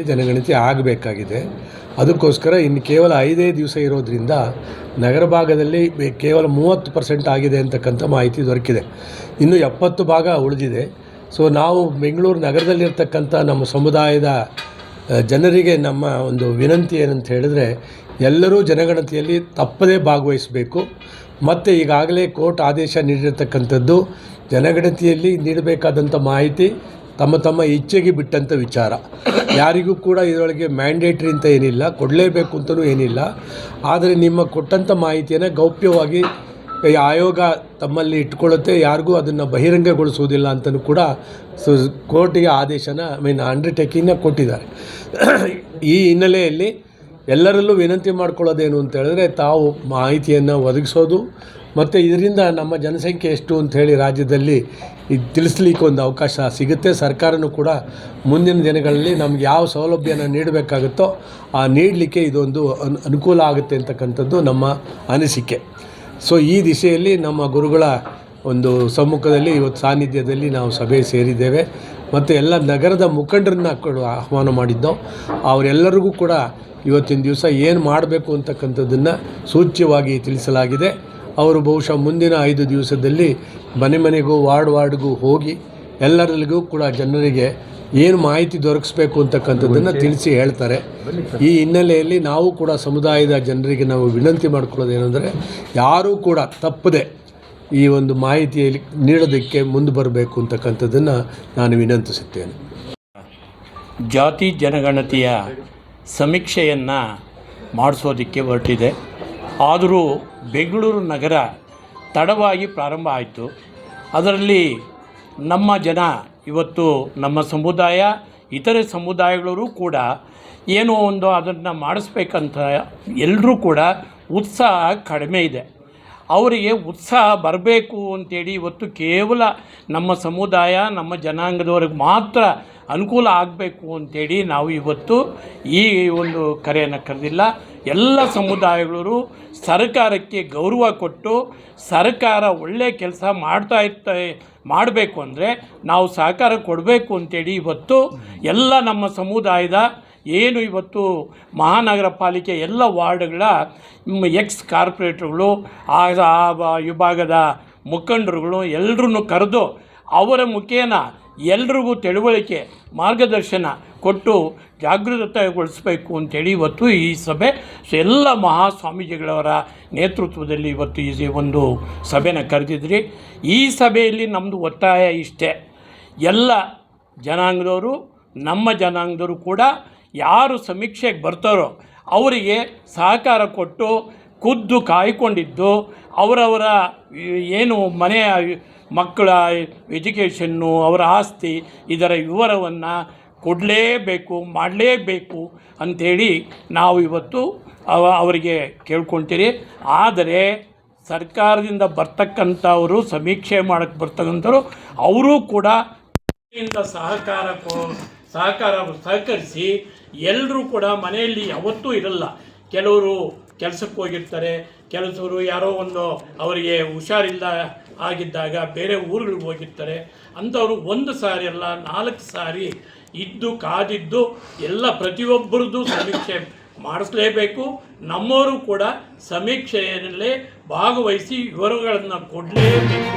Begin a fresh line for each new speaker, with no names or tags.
ಜನಗಣತಿ ಆಗಬೇಕಾಗಿದೆ. ಅದಕ್ಕೋಸ್ಕರ ಇನ್ನು ಕೇವಲ ಐದೇ ದಿವಸ ಇರೋದ್ರಿಂದ ನಗರ ಭಾಗದಲ್ಲಿ ಕೇವಲ ಮೂವತ್ತು ಪರ್ಸೆಂಟ್ ಆಗಿದೆ ಅಂತಕ್ಕಂಥ ಮಾಹಿತಿ ದೊರಕಿದೆ. ಇನ್ನು ಎಪ್ಪತ್ತು ಭಾಗ ಉಳಿದಿದೆ. ಸೊ ನಾವು ಬೆಂಗಳೂರು ನಗರದಲ್ಲಿರ್ತಕ್ಕಂಥ ನಮ್ಮ ಸಮುದಾಯದ ಜನರಿಗೆ ನಮ್ಮ ಒಂದು ವಿನಂತಿ ಏನಂತ ಹೇಳಿದ್ರೆ, ಎಲ್ಲರೂ ಜನಗಣತಿಯಲ್ಲಿ ತಪ್ಪದೇ ಭಾಗವಹಿಸಬೇಕು. ಮತ್ತು ಈಗಾಗಲೇ ಕೋರ್ಟ್ ಆದೇಶ ನೀಡಿರತಕ್ಕಂಥದ್ದು, ಜನಗಣತಿಯಲ್ಲಿ ನೀಡಬೇಕಾದಂಥ ಮಾಹಿತಿ ತಮ್ಮ ತಮ್ಮ ಇಚ್ಛೆಗೆ ಬಿಟ್ಟಂಥ ವಿಚಾರ. ಯಾರಿಗೂ ಕೂಡ ಇದರೊಳಗೆ ಮ್ಯಾಂಡೇಟ್ರಿ ಅಂತ ಏನಿಲ್ಲ, ಕೊಡಲೇಬೇಕು ಅಂತಲೂ ಏನಿಲ್ಲ. ಆದರೆ ನಿಮ್ಮ ಕೊಟ್ಟಂಥ ಮಾಹಿತಿಯನ್ನು ಗೌಪ್ಯವಾಗಿ ಆಯೋಗ ತಮ್ಮಲ್ಲಿ ಇಟ್ಕೊಳ್ಳುತ್ತೆ, ಯಾರಿಗೂ ಅದನ್ನು ಬಹಿರಂಗಗೊಳಿಸುವುದಿಲ್ಲ ಅಂತಲೂ ಕೂಡ ಕೋರ್ಟಿಗೆ ಆದೇಶನ ಐ ಮೀನ್ ಅಂಡರ್ಟೇಕಿಂಗ್ನ ಕೊಟ್ಟಿದ್ದಾರೆ. ಈ ಹಿನ್ನೆಲೆಯಲ್ಲಿ ಎಲ್ಲರಲ್ಲೂ ವಿನಂತಿ ಮಾಡ್ಕೊಳ್ಳೋದೇನು ಅಂತ ಹೇಳಿದ್ರೆ ತಾವು ಮಾಹಿತಿಯನ್ನು ಒದಗಿಸೋದು ಮತ್ತು ಇದರಿಂದ ನಮ್ಮ ಜನಸಂಖ್ಯೆ ಎಷ್ಟು ಅಂಥೇಳಿ ರಾಜ್ಯದಲ್ಲಿ ಇದು ತಿಳಿಸ್ಲಿಕ್ಕೆ ಒಂದು ಅವಕಾಶ ಸಿಗುತ್ತೆ. ಸರ್ಕಾರನೂ ಕೂಡ ಮುಂದಿನ ದಿನಗಳಲ್ಲಿ ನಮ್ಗೆ ಯಾವ ಸೌಲಭ್ಯನ ನೀಡಬೇಕಾಗುತ್ತೋ ಆ ನೀಡಲಿಕ್ಕೆ ಇದೊಂದು ಅನು, ಅನುಕೂಲ ಆಗುತ್ತೆ ಅಂತಕ್ಕಂಥದ್ದು ನಮ್ಮ ಅನಿಸಿಕೆ. ಸೊ ಈ ದಿಶೆಯಲ್ಲಿ ನಮ್ಮ ಗುರುಗಳ ಒಂದು ಸಮ್ಮುಖದಲ್ಲಿ ಇವತ್ತು ಸಾನ್ನಿಧ್ಯದಲ್ಲಿ ನಾವು ಸಭೆ ಸೇರಿದ್ದೇವೆ. ಮತ್ತು ಎಲ್ಲ ನಗರದ ಮುಖಂಡರನ್ನ ಕೂಡ ಆಹ್ವಾನ ಮಾಡಿದ್ದೋ ಅವರೆಲ್ಲರಿಗೂ ಕೂಡ ಇವತ್ತಿನ ದಿವಸ ಏನು ಮಾಡಬೇಕು ಅಂತಕ್ಕಂಥದ್ದನ್ನು ಸೂಚ್ಯವಾಗಿ ತಿಳಿಸಲಾಗಿದೆ. ಅವರು ಬಹುಶಃ ಮುಂದಿನ ಐದು ದಿವಸದಲ್ಲಿ ಮನೆ ಮನೆಗೂ ವಾರ್ಡ್ ವಾರ್ಡ್ಗೂ ಹೋಗಿ ಎಲ್ಲರಿಗೂ ಕೂಡ ಜನರಿಗೆ ಏನು ಮಾಹಿತಿ ದೊರಕಿಸ್ಬೇಕು ಅಂತಕ್ಕಂಥದ್ದನ್ನು ತಿಳಿಸಿ ಹೇಳ್ತಾರೆ. ಈ ಹಿನ್ನೆಲೆಯಲ್ಲಿ ನಾವು ಕೂಡ ಸಮುದಾಯದ ಜನರಿಗೆ ನಾವು ವಿನಂತಿ ಮಾಡ್ಕೊಳ್ಳೋದೇನೆಂದರೆ ಯಾರೂ ಕೂಡ ತಪ್ಪದೆ ಈ ಒಂದು ಮಾಹಿತಿಯಲ್ಲಿ ನೀಡೋದಕ್ಕೆ ಮುಂದೆ ಬರಬೇಕು ಅಂತಕ್ಕಂಥದ್ದನ್ನು ನಾನು ವಿನಂತಿಸುತ್ತೇನೆ.
ಜಾತಿ ಜನಗಣತಿಯ ಸಮೀಕ್ಷೆಯನ್ನು ಮಾಡಿಸೋದಕ್ಕೆ ಹೊರಟಿದೆ. ಆದರೂ ಬೆಂಗಳೂರು ನಗರ ತಡವಾಗಿ ಪ್ರಾರಂಭ ಆಯಿತು. ಅದರಲ್ಲಿ ನಮ್ಮ ಜನ, ಇವತ್ತು ನಮ್ಮ ಸಮುದಾಯ, ಇತರೆ ಸಮುದಾಯಗಳವರು ಕೂಡ ಏನೋ ಒಂದು ಅದನ್ನು ಮಾಡಿಸ್ಬೇಕಂತ ಎಲ್ಲರೂ ಕೂಡ ಉತ್ಸಾಹ ಕಡಿಮೆ ಇದೆ. ಅವರಿಗೆ ಉತ್ಸಾಹ ಬರಬೇಕು ಅಂತೇಳಿ ಇವತ್ತು ಕೇವಲ ನಮ್ಮ ಸಮುದಾಯ, ನಮ್ಮ ಜನಾಂಗದವ್ರಿಗೆ ಮಾತ್ರ ಅನುಕೂಲ ಆಗಬೇಕು ಅಂತೇಳಿ ನಾವು ಇವತ್ತು ಈ ಒಂದು ಕರೆಯನ್ನು ಕರೆದಿಲ್ಲ. ಎಲ್ಲ ಸಮುದಾಯಗಳವರು ಸರ್ಕಾರಕ್ಕೆ ಗೌರವ ಕೊಟ್ಟು ಸರ್ಕಾರ ಒಳ್ಳೆಯ ಕೆಲಸ ಮಾಡ್ತಾ ಇರ್ತಾ ಮಾಡಬೇಕು ಅಂದರೆ ನಾವು ಸಹಕಾರ ಕೊಡಬೇಕು ಅಂತೇಳಿ ಇವತ್ತು ಎಲ್ಲ ನಮ್ಮ ಸಮುದಾಯದ ಏನು ಇವತ್ತು ಮಹಾನಗರ ಪಾಲಿಕೆ ಎಲ್ಲ ವಾರ್ಡ್ಗಳ ಎಕ್ಸ್ ಕಾರ್ಪೊರೇಟ್ರುಗಳು ಆ ವಿಭಾಗದ ಮುಖಂಡರುಗಳು ಎಲ್ಲರನ್ನು ಕರೆದು ಅವರ ಮುಖೇನ ಎಲ್ರಿಗೂ ತಿಳುವಳಿಕೆ, ಮಾರ್ಗದರ್ಶನ ಕೊಟ್ಟು ಜಾಗೃತಗೊಳಿಸಬೇಕು ಅಂತೇಳಿ ಇವತ್ತು ಈ ಸಭೆ. ಎಲ್ಲ ಮಹಾಸ್ವಾಮೀಜಿಗಳವರ ನೇತೃತ್ವದಲ್ಲಿ ಇವತ್ತು ಈ ಒಂದು ಸಭೆನ ಕರೆದಿದ್ರಿ. ಈ ಸಭೆಯಲ್ಲಿ ನಮ್ಮದು ಒತ್ತಾಯ ಇಷ್ಟೇ. ಎಲ್ಲ ಜನಾಂಗದವರು, ನಮ್ಮ ಜನಾಂಗದವರು ಕೂಡ ಯಾರು ಸಮೀಕ್ಷೆಗೆ ಬರ್ತಾರೋ ಅವರಿಗೆ ಸಹಕಾರ ಕೊಟ್ಟು ಖುದ್ದು ಕಾಯ್ಕೊಂಡಿದ್ದು, ಅವರವರ ಏನು ಮನೆಯ ಮಕ್ಕಳ ಎಜುಕೇಷನ್ನು, ಅವರ ಆಸ್ತಿ, ಇದರ ವಿವರವನ್ನು ಕೊಡಲೇಬೇಕು, ಮಾಡಲೇಬೇಕು ಅಂಥೇಳಿ ನಾವು ಇವತ್ತು ಅವ, ಅವರಿಗೆ ಕೇಳ್ಕೊಳ್ತೀರಿ ಆದರೆ ಸರ್ಕಾರದಿಂದ ಬರ್ತಕ್ಕಂಥವರು, ಸಮೀಕ್ಷೆ ಮಾಡಕ್ಕೆ ಬರ್ತಕ್ಕಂಥವ್ರು, ಅವರೂ ಕೂಡ ಸಹಕಾರ ಕೊ- ಸಹಕಾರ ಸಹಕರಿಸಿ ಎಲ್ಲರೂ ಕೂಡ ಮನೆಯಲ್ಲಿ ಯಾವತ್ತೂ ಇರಲ್ಲ. ಕೆಲವರು ಕೆಲಸಕ್ಕೆ ಹೋಗಿರ್ತಾರೆ ಕೆಲಸವರು ಯಾರೋ ಒಂದು ಅವರಿಗೆ ಹುಷಾರಿಲ್ಲ ಆಗಿದ್ದಾಗ ಬೇರೆ ಊರುಗಳಿಗೆ ಹೋಗಿರ್ತಾರೆ. ಅಂಥವ್ರು ಒಂದು ಸಾರಿ ಅಲ್ಲ, ನಾಲ್ಕು ಸಾರಿ ಇದ್ದು ಕಾದಿದ್ದು ಎಲ್ಲ ಪ್ರತಿಯೊಬ್ಬರದ್ದು ಸಮೀಕ್ಷೆ ಮಾಡಿಸ್ಲೇಬೇಕು. ನಮ್ಮವರು ಕೂಡ ಸಮೀಕ್ಷೆಯಲ್ಲೇ ಭಾಗವಹಿಸಿ ವಿವರಗಳನ್ನು ಕೊಡಲೇಬೇಕು.